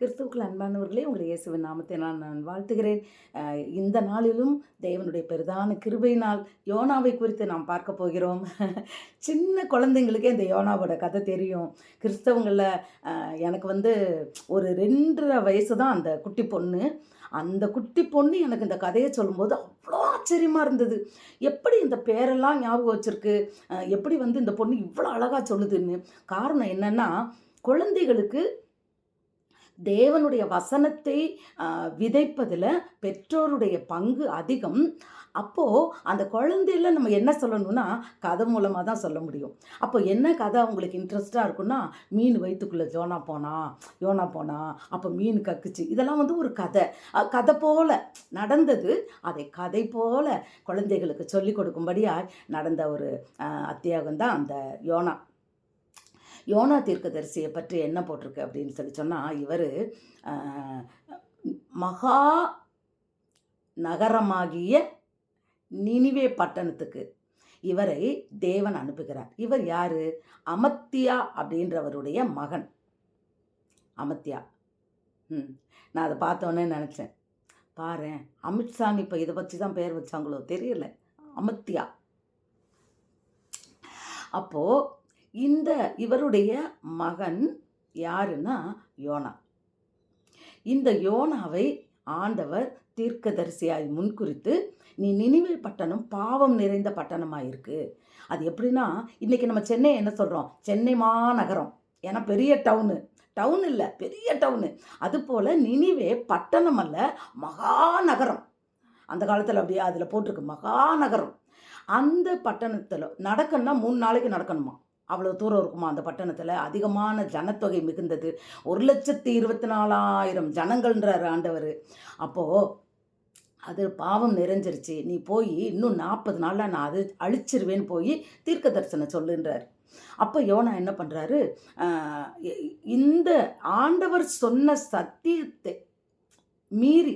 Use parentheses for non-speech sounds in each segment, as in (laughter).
கிறிஸ்துவுக்குள் அன்பானவர்களே உங்களை இயேசுவின் நாமத்தை நான் நான் வாழ்த்துகிறேன். இந்த நாளிலும் தேவனுடைய பெரிதான கிருபையினால் யோனாவை குறித்து நாம் பார்க்க போகிறோம். (laughs) சின்ன குழந்தைங்களுக்கே இந்த யோனாவோட கதை தெரியும். கிறிஸ்தவங்களில் எனக்கு வந்து ஒரு ரெண்டரை வயசு தான் அந்த குட்டி பொண்ணு. அந்த குட்டி பொண்ணு எனக்கு இந்த கதையை சொல்லும்போது அவ்வளோ ஆச்சரியமாக இருந்தது. எப்படி இந்த பேரெல்லாம் ஞாபகம் வச்சுருக்கு? எப்படி வந்து இந்த பொண்ணு இவ்வளோ அழகாக சொல்லுதுன்னு. காரணம் என்னன்னா குழந்தைகளுக்கு தேவனுடைய வசனத்தை விதைப்பதில் பெற்றோருடைய பங்கு அதிகம். அப்போது அந்த குழந்தையில நம்ம என்ன சொல்லணும்னா கதை மூலமாக தான் சொல்ல முடியும். அப்போ என்ன கதை அவங்களுக்கு இன்ட்ரெஸ்டாக இருக்குன்னா மீன் வயிற்றுக்குள்ளே ஜோனா போனா யோனா போனா அப்போ மீன் கக்குச்சு. இதெல்லாம் வந்து ஒரு கதை. கதை போல் நடந்தது. அதை கதை போல குழந்தைகளுக்கு சொல்லிக் கொடுக்கும்படியாக நடந்த ஒரு அத்தியாகம் தான் அந்த யோனா. யோனா தீர்க்கதரிசியை பற்றி என்ன போட்டிருக்கு அப்படின்னு சொல்லி சொன்னால் இவர் மகா நகரமாகிய நினிவே பட்டணத்துக்கு இவரை தேவன் அனுப்புகிறார். இவர் யார்? அமத்தியா அப்படின்றவருடைய மகன். அமத்தியா. ம். நான் அதை பார்த்தோன்னே நினச்சேன். பாரு அமித்ஷான்னு இப்போ இதை பற்றி தான் பேர் வச்சாங்களோ தெரியல. அமத்தியா. அப்போது இந்த இவருடைய மகன் யாருன்னா யோனா. இந்த யோனாவை ஆண்டவர் தீர்க்கதரிசியாய் முன்குறித்து நீ நினிவே பட்டணம் பாவம் நிறைந்த பட்டணமாக இருக்குது அது எப்படின்னா இன்றைக்கி நம்ம சென்னை என்ன சொல்கிறோம் சென்னை மாநகரம். ஏன்னா பெரிய டவுனு டவுன் இல்லை பெரிய டவுனு அதுபோல் நினிவே பட்டணம் அல்ல மகாநகரம். அந்த காலத்தில் அப்படியே அதில் போட்டிருக்கு மகாநகரம். அந்த பட்டணத்தில் நடக்கணும்னா மூணு நாளைக்கு நடக்கணுமா? அவ்வளோ தூரம் இருக்குமா அந்த பட்டணத்தில்? அதிகமான ஜனத்தொகை மிகுந்தது. ஒரு லட்சத்தி இருபத்தி நாலாயிரம் ஜனங்கள்ன்றார் ஆண்டவர். அப்போது அது பாவம் நிறைஞ்சிருச்சு. நீ போய் இன்னும் நாற்பது நாளில் நான் அது அழிச்சிருவேன்னு போய் தீர்க்க தரிசனம் சொல்லுன்றார். அப்போ யோனா என்ன பண்ணுறாரு இந்த ஆண்டவர் சொன்ன சத்தியத்தை மீறி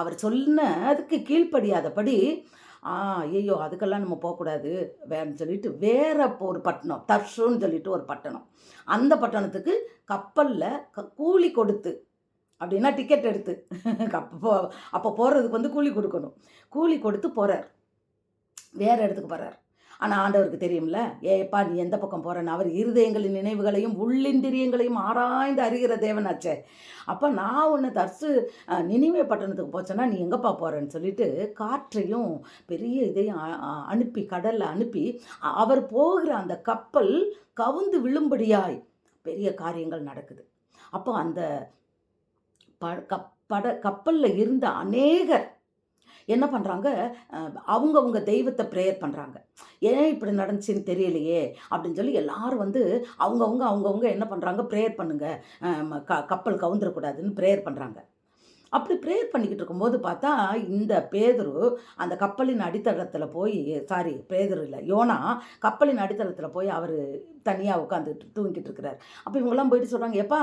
அவர் சொன்னதுக்கு கீழ்ப்படியாதபடி ஆ ஐயோ அதுக்கெல்லாம் நம்ம போகக்கூடாது வேன்னு சொல்லிட்டு வேற இப்போ ஒரு பட்டணம் தர்ஷுன்னு சொல்லிட்டு ஒரு பட்டணம். அந்த பட்டணத்துக்கு கப்பலில் க கூலி கொடுத்து அப்படின்னா டிக்கெட் எடுத்து. (laughs) கப்ப போ அப்போ போகிறதுக்கு வந்து கூலி கொடுக்கணும். கூலி கொடுத்து போகிறார் வேறு இடத்துக்கு போகிறார் ஆனால் ஆண்டவருக்கு தெரியும்ல? ஏப்பா நீ எந்த பக்கம் போகிறேன்னு அவர் இருதயங்களின் நினைவுகளையும் உள்ளிந்திரியங்களையும் ஆராய்ந்து அறிகிற தேவனாச்சே. அப்போ நான் உன்னை தர்சு நினைவே பட்டணத்துக்கு போச்சேன்னா நீ எங்கப்பா போகிறேன்னு சொல்லிட்டு காற்றையும் பெரிய இதையும் அனுப்பி கடலில் அனுப்பி அவர் போகிற அந்த கப்பல் கவுந்து விழும்படியாய் பெரிய காரியங்கள் நடக்குது. அப்போ அந்த ப கப் பட கப்பலில் இருந்த அநேகர் என்ன பண்ணுறாங்க அவங்கவுங்க தெய்வத்தை ப்ரேயர் பண்ணுறாங்க ஏன் இப்படி நடந்துச்சுன்னு தெரியலையே? அப்படின்னு சொல்லி எல்லாரும் வந்து அவங்கவுங்க அவங்கவுங்க என்ன பண்ணுறாங்க ப்ரேயர் பண்ணுங்கள் க கப்பல் கவுந்துடக்கூடாதுன்னு ப்ரேயர் பண்ணுறாங்க அப்படி ப்ரேயர் பண்ணிக்கிட்டு இருக்கும்போது பார்த்தா இந்த பேதுரு அந்த கப்பலின் அடித்தளத்தில் போய் சாரி பேதுரு இல்லை யோனா கப்பலின் அடித்தளத்தில் போய் அவர் தனியாக உட்காந்துட்டு தூங்கிட்டு இருக்கிறார் அப்போ இவங்கெல்லாம் போயிட்டு சொல்கிறாங்க எப்பா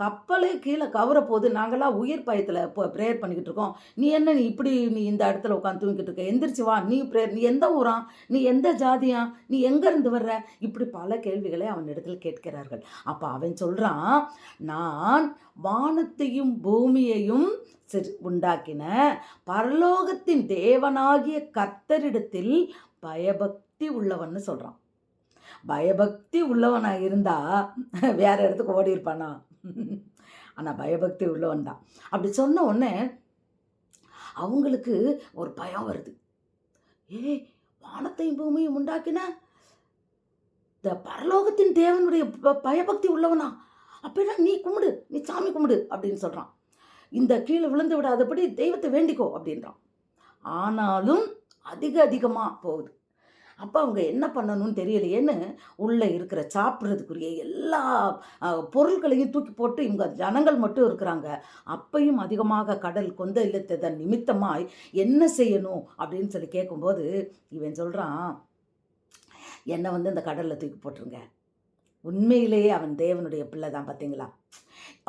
கப்பலே கீழே கவர போது நாங்களாம் உயிர் பயத்தில் இப்போ ப்ரேயர் பண்ணிக்கிட்டு இருக்கோம் நீ என்ன நீ இப்படி நீ இந்த இடத்துல உட்காந்து தூங்கிட்டு இருக்க எந்திரிச்சு வா. நீ ப்ரேயர் நீ எந்த ஊரா? நீ எந்த ஜாதியா? நீ எங்கேருந்து வர்ற? இப்படி பல கேள்விகளை அவன் இடத்துல கேட்கிறார்கள். அப்போ அவன் சொல்கிறான் நான் வானத்தையும் பூமியையும் சிறு உண்டாக்கின பரலோகத்தின் தேவனாகிய கர்த்தரிடத்தில் பயபக்தி உள்ளவன்னு சொல்கிறான் பயபக்தி உள்ளவனாக இருந்தா வேற இடத்துக்கு ஓடி இருப்பானா ஆனால் பயபக்தி உள்ளவன் தான். அப்படி சொன்ன உடனே அவங்களுக்கு ஒரு பயம் வருது. ஏய் வானத்தையும் பூமியும் உண்டாக்கின இந்த பரலோகத்தின் தேவனுடைய பயபக்தி உள்ளவனா? அப்படின்னா நீ கும்பிடு நீ சாமி கும்பிடு அப்படின்னு சொல்கிறான் இந்த கீழே விழுந்து விடாதபடி தெய்வத்தை வேண்டிக்கோ அப்படின்றான். ஆனாலும் அதிக அதிகமாக போகுது. அப்போ அவங்க என்ன பண்ணணும்னு தெரியலையேன்னு உள்ளே இருக்கிற சாப்பிட்றதுக்குரிய எல்லா பொருள்களையும் பொருட்களையும் தூக்கி போட்டு இவங்க ஜனங்கள் மட்டும் இருக்கிறாங்க. அப்பையும் அதிகமாக கடல் கொந்த இல்லத்ததன் நிமித்தமாய் என்ன செய்யணும் அப்படின்னு சொல்லி கேட்கும்போது இவன் சொல்கிறான் என்னை வந்து இந்த கடலில் தூக்கி போட்டுருங்க. உண்மையிலேயே அவன் தேவனுடைய பிள்ளை தான் பார்த்தீங்களா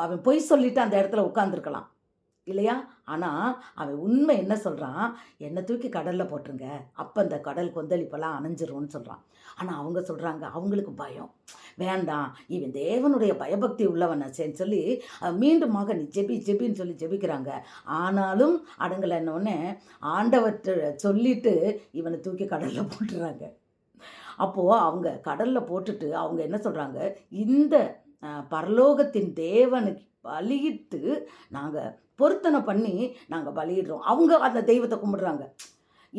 அவன் பொய் சொல்லிட்டு அந்த இடத்துல உட்காந்துருக்கலாம் இல்லையா? ஆனால் அவன் உண்மை என்ன சொல்கிறான் என்னை தூக்கி கடலில் போட்டுருங்க. அப்போ அந்த கடல் கொந்தளிப்பெல்லாம் அணைஞ்சிரும்னு சொல்கிறான் ஆனால் அவங்க சொல்கிறாங்க அவங்களுக்கு பயம். வேண்டாம். இவன் தேவனுடைய பயபக்தி உள்ளவனாச்சேன்னு சொல்லி மீண்டுமாக நீ ஜெபி ஜெபின்னு சொல்லி ஜெபிக்கிறாங்க. ஆனாலும் அடங்கலைன்னொடனே ஆண்டவற்ற சொல்லிட்டு இவனை தூக்கி கடலில் போட்டுறாங்க. அப்போது அவங்க கடலில் போட்டுட்டு அவங்க என்ன சொல்கிறாங்க இந்த பரலோகத்தின் தேவனுக்கு பலியிட்டு நாங்கள் பொருத்தனை பண்ணி நாங்கள் பலியிடுறோம். அவங்க அந்த தெய்வத்தை கும்பிடுறாங்க.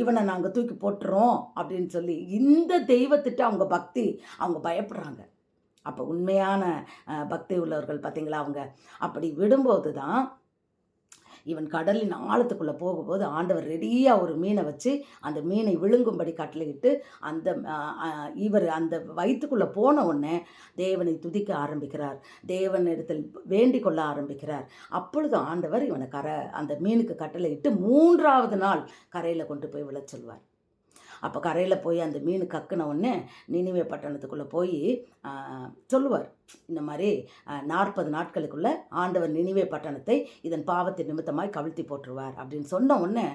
இவனை நாங்கள் தூக்கி போட்டுறோம் அப்படின்னு சொல்லி இந்த தெய்வத்திட்ட அவங்க பக்தி அவங்க பயப்படுறாங்க. அப்போ உண்மையான பக்தி உள்ளவர்கள் பார்த்தீங்களா அவங்க? அப்படி விடும்போது தான் இவன் கடலின் ஆழத்துக்குள்ளே போகும்போது ஆண்டவர் ரெடியாக ஒரு மீனை வச்சு அந்த மீனை விழுங்கும்படி கட்டளையிட்டு அந்த இவர் அந்த வயிற்றுக்குள்ளே போன உடனே தேவனை துதிக்க ஆரம்பிக்கிறார். தேவன் இடத்தில் வேண்டிக் கொள்ள ஆரம்பிக்கிறார். அப்பொழுது ஆண்டவர் இவனை கரை அந்த மீனுக்கு கட்டளையிட்டு மூன்றாவது நாள் கரையில் கொண்டு போய் விழச் சொல்வார். அப்போ கரையில் போய் அந்த மீன் கக்குன உடனே நினைவே பட்டணத்துக்குள்ளே போய் சொல்லுவார். இந்த மாதிரி நாற்பது நாட்களுக்குள்ளே ஆண்டவர் நினிவே பட்டணத்தை இதன் பாவத்தை நிமித்தமாய் கவிழ்த்தி போட்டுருவார் அப்படின்னு சொன்ன உடனே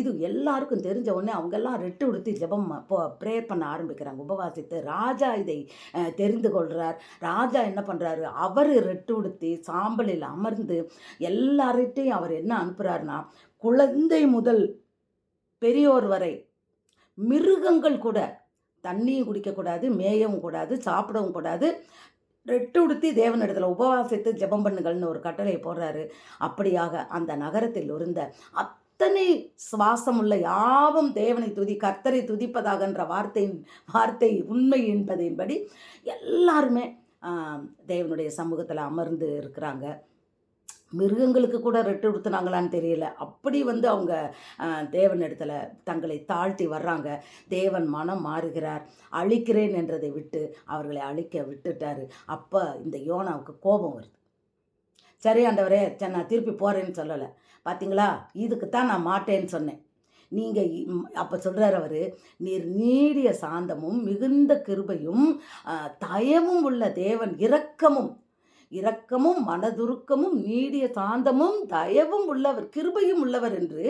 இது எல்லாருக்கும் தெரிஞ்ச உடனே அவங்கெல்லாம் ரெட்டு உடுத்தி ஜெபம் ப்ரேயர் பண்ண ஆரம்பிக்கிறாங்க. உபவாசித்து ராஜா இதை தெரிந்து கொள்கிறார் ராஜா என்ன பண்ணுறாரு அவர் ரெட்டு உடுத்தி சாம்பலில் அமர்ந்து எல்லார்கிட்டையும் அவர் என்ன அனுப்புகிறாருன்னா குழந்தை முதல் பெரியோர் வரை மிருகங்கள் கூட தண்ணியும் குடிக்கக்கூடாது மேயவும் கூடாது சாப்பிடவும் கூடாது. ரெட்டு உடுத்தி தேவனிடத்தில் உபவாசித்து ஜெபம் பண்ணுங்கள்னு ஒரு கட்டளை போடுறாரு. அப்படியாக அந்த நகரத்தில் இருந்த அத்தனை சுவாசமுள்ள யாவும் தேவனை துதி கர்த்தரை துதிப்பதாகன்ற வார்த்தையின் வார்த்தை உண்மை என்பதின்படி எல்லாருமே தேவனுடைய சமூகத்தில் அமர்ந்து இருக்கிறாங்க. மிருகங்களுக்கு கூட ரெட்டு கொடுத்துனாங்களான்னு தெரியல. அப்படி வந்து அவங்க தேவன் இடத்துல தங்களை தாழ்த்தி வர்றாங்க. தேவன் மனம் மாறுகிறார். அழிக்கிறேன் என்றதை விட்டு அவர்களை அழிக்க விட்டுட்டாரு. அப்போ இந்த யோனாவுக்கு கோபம் வருது. சரி ஆண்டவரே சரி நான் திருப்பி போகிறேன்னு சொல்லலை. பார்த்தீங்களா இதுக்கு தான் நான் மாட்டேன்னு சொன்னேன். நீங்கள் அப்போ சொல்கிறார் அவர் நீர் நீடிய சாந்தமும் மிகுந்த கிருபையும் தயமும் தயவும் உள்ள தேவன் இரக்கமும் இரக்கமும் மனதுருக்கமும் நீடிய சாந்தமும் தயவும் உள்ளவர் கிருபையும் உள்ளவர் என்று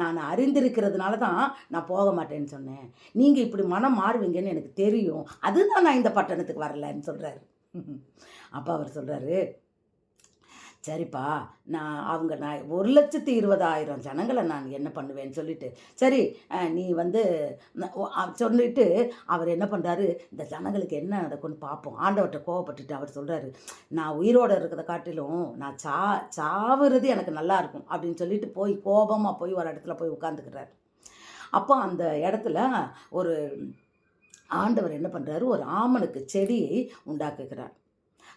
நான் அறிந்திருக்கிறதுனால தான் நான் போக மாட்டேன்னு சொன்னேன். நீங்கள் இப்படி மனம் மாறுவீங்கன்னு எனக்கு தெரியும். அதுதான் நான் இந்த பட்டணத்துக்கு வரலன்னு சொல்கிறாரு (laughs) அப்போ அவர் சொல்கிறாரு சரிப்பா நான் அவங்க நான் ஒரு லட்சத்தி இருபதாயிரம் ஜனங்களை நான் என்ன பண்ணுவேன்னு சொல்லிட்டு சரி நீ வந்து சொல்லிட்டு அவர் என்ன பண்ணுறாரு இந்த ஜனங்களுக்கு என்ன நடக்கும்னு பார்ப்போம் ஆண்டவர்கிட்ட கோவப்பட்டுட்டு அவர் சொல்கிறாரு நான் உயிரோடு இருக்கிறத காட்டிலும் நான் சா சாவுறது எனக்கு நல்லா இருக்கும் அப்படின்னு சொல்லிட்டு போய் கோபமாக போய் ஒரு இடத்துல போய் உட்காந்துக்கிறார் அப்போ அந்த இடத்துல ஒரு ஆண்டவர் என்ன பண்ணுறாரு ஒரு ஆமனுக்கு செடியை உண்டாக்குகிறார்.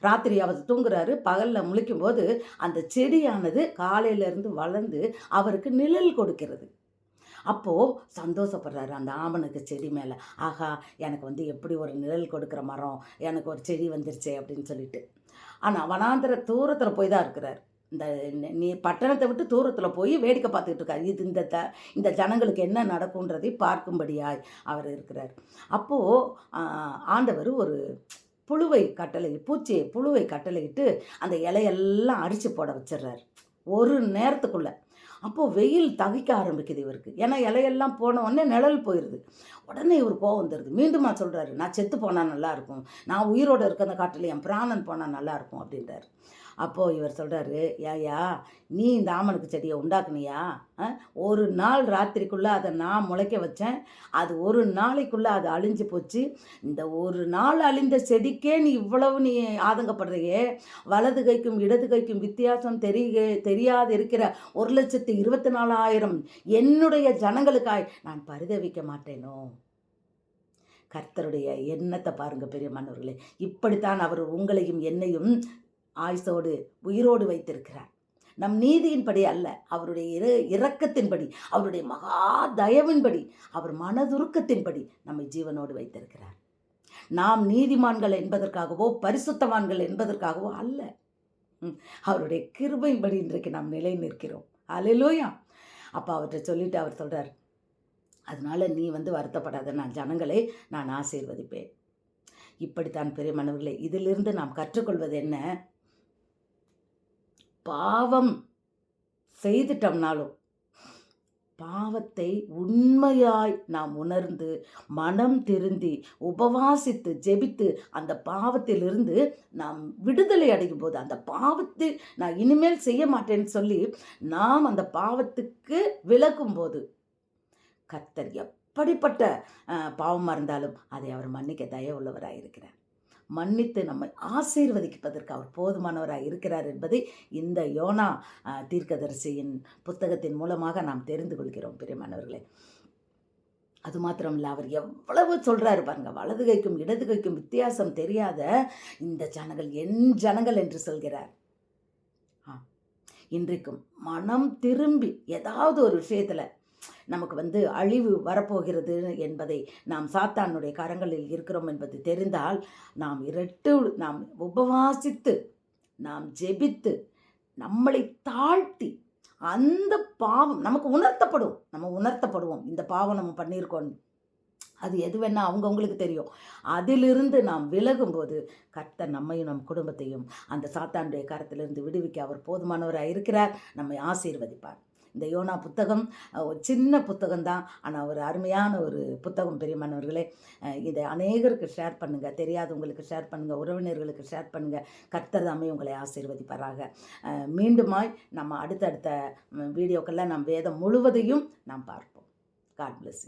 ராத்திரி அவர் தூங்குறாரு. பகலில் முழிக்கும்போது அந்த செடியானது காலையிலேருந்து வளர்ந்து அவருக்கு நிழல் கொடுக்கிறது. அப்போது சந்தோஷப்படுறாரு அந்த ஆமனுக்கு செடி மேலே. ஆஹா எனக்கு வந்து எப்படி ஒரு நிழல் கொடுக்குற மரம்? எனக்கு ஒரு செடி வந்துருச்சே அப்படின்னு சொல்லிட்டு. ஆனால் வனாந்திர தூரத்தில் போய் தான் இருக்கிறார். இந்த நீ பட்டணத்தை விட்டு தூரத்தில் போய் வேடிக்கை பார்த்துக்கிட்டு இருக்காரு. இது இந்த த இந்த ஜனங்களுக்கு என்ன நடக்கும்ன்றதை பார்க்கும்படியாய் அவர் இருக்கிறார். அப்போது ஆண்டவர் ஒரு புழுவை கட்டளை பூச்சியை புழுவை கட்டளையிட்டு அந்த இலையெல்லாம் அரிச்சு போட வச்சிடுறாரு. ஒரு நேரத்துக்குள்ள. அப்போது வெயில் தகிக்க ஆரம்பிக்குது இவருக்கு. ஏன்னா இலையெல்லாம் போன உடனே நிழல் போயிடுது உடனே இவர் கோவம் வந்துடுது மீண்டுமா சொல்கிறாரு நான் செத்து போனால் நல்லா இருக்கும். நான் உயிரோடு இருக்க அந்த காட்டில் என் பிராணன் போனால் நல்லா இருக்கும் அப்படின்றாரு. அப்போது இவர் சொல்கிறாரு ஏயா நீ இந்த ஆமனுக்கு செடியை உண்டாக்குனியா? ஆ? ஒரு நாள் ராத்திரிக்குள்ளே அதை நான் முளைக்க வச்சேன். அது ஒரு நாளைக்குள்ளே அது அழிஞ்சு போச்சு. இந்த ஒரு நாள் அழிந்த செடிக்கே நீ இவ்வளவு நீ ஆதங்கப்படுறியே? வலது கைக்கும் இடது கைக்கும் வித்தியாசம் தெரிய தெரியாது இருக்கிற ஒரு லட்சத்து இருபத்தி நாலாயிரம் என்னுடைய ஜனங்களுக்காய் நான் பரிதவிக்க மாட்டேனோ? கர்த்தருடைய எண்ணத்தை பாருங்க பெரியமானவர்களே இப்படித்தான் அவர் உங்களையும் என்னையும் ஆயுசோடு உயிரோடு வைத்திருக்கிறார். நம் நீதியின்படி அல்ல அவருடைய இர இரக்கத்தின்படி அவருடைய மகா தயவின்படி அவர் மனதுருக்கத்தின்படி நம்மை ஜீவனோடு வைத்திருக்கிறார். நாம் நீதிமான்கள் என்பதற்காகவோ பரிசுத்தவான்கள் என்பதற்காகவோ அல்ல. ம், அவருடைய கிருபையின்படி இன்றைக்கு நாம் நிலை நிற்கிறோம். அலையிலோயா அப்போ அவர்கிட்ட சொல்லிட்டு அவர் சொல்கிறார் அதனால நீ வந்து வருத்தப்படாத நான் ஜனங்களை நான் ஆசீர்வதிப்பேன். இப்படித்தான் பெரிய மனவர்களே இதிலிருந்து நாம் கற்றுக்கொள்வது என்ன? பாவம் செய்துட்டோம்னாலும் பாவத்தை உண்மையாய் நாம் உணர்ந்து மனம் திருந்தி உபவாசித்து ஜெபித்து அந்த பாவத்திலிருந்து நாம் விடுதலை அடையும் போது அந்த பாவத்தை நான் இனிமேல் செய்ய மாட்டேன்னு சொல்லி நாம் அந்த பாவத்துக்கு விளக்கும் போது கத்தர் எப்படிப்பட்ட பாவமாக இருந்தாலும் அதை அவர் மன்னிக்க தயவுள்ளவராக இருக்கிறார் மன்னித்து நம்மை ஆசீர்வதிப்பதற்கு அவர் போதுமானவராக இருக்கிறார் என்பதை இந்த யோனா தீர்க்கதரிசியின் புத்தகத்தின் மூலமாக நாம் தெரிந்து கொள்கிறோம் பிரியமானவர்களே அது மாத்திரமில்ல அவர் எவ்வளவு சொல்கிறாரு பாருங்க வலது கைக்கும் இடது கைக்கும் வித்தியாசம் தெரியாத இந்த ஜனங்கள் என் ஜனங்கள் என்று சொல்கிறார். ஆ, இன்றைக்கும் மனம் திரும்பி ஏதாவது ஒரு விஷயத்தில் நமக்கு வந்து அழிவு வரப்போகிறது என்பதை நாம் சாத்தானுடைய கரங்களில் இருக்கிறோம் என்பது தெரிந்தால் நாம் இரட்டு நாம் உபவாசித்து நாம் ஜெபித்து நம்மளை தாழ்த்தி அந்த பாவம் நமக்கு உணர்த்தப்படும். நம்ம உணர்த்தப்படுவோம். இந்த பாவம் நம்ம பண்ணியிருக்கோம். அது எது வேணா அவங்கவுங்களுக்கு தெரியும். அதிலிருந்து நாம் விலகும்போது கர்த்தர் நம்மையும் நம் குடும்பத்தையும் அந்த சாத்தானுடைய கரத்திலிருந்து விடுவிக்க அவர் போதுமானவராக இருக்கிறார் நம்மை ஆசீர்வதிப்பார். இந்த யோனா புத்தகம் ஒரு சின்ன புத்தகம் தான் ஆனால் ஒரு அருமையான ஒரு புத்தகம் பெரியமானவர்களே இதை அநேகருக்கு ஷேர் பண்ணுங்கள் தெரியாதவங்களுக்கு ஷேர் பண்ணுங்கள் உறவினர்களுக்கு ஷேர் பண்ணுங்கள் கர்த்தர் தாமே உங்களை ஆசீர்வதிப்பாராக. மீண்டுமாய் நம்ம அடுத்தடுத்த வீடியோக்கெல்லாம் நம் வேதம் முழுவதையும் நாம் பார்ப்போம். God bless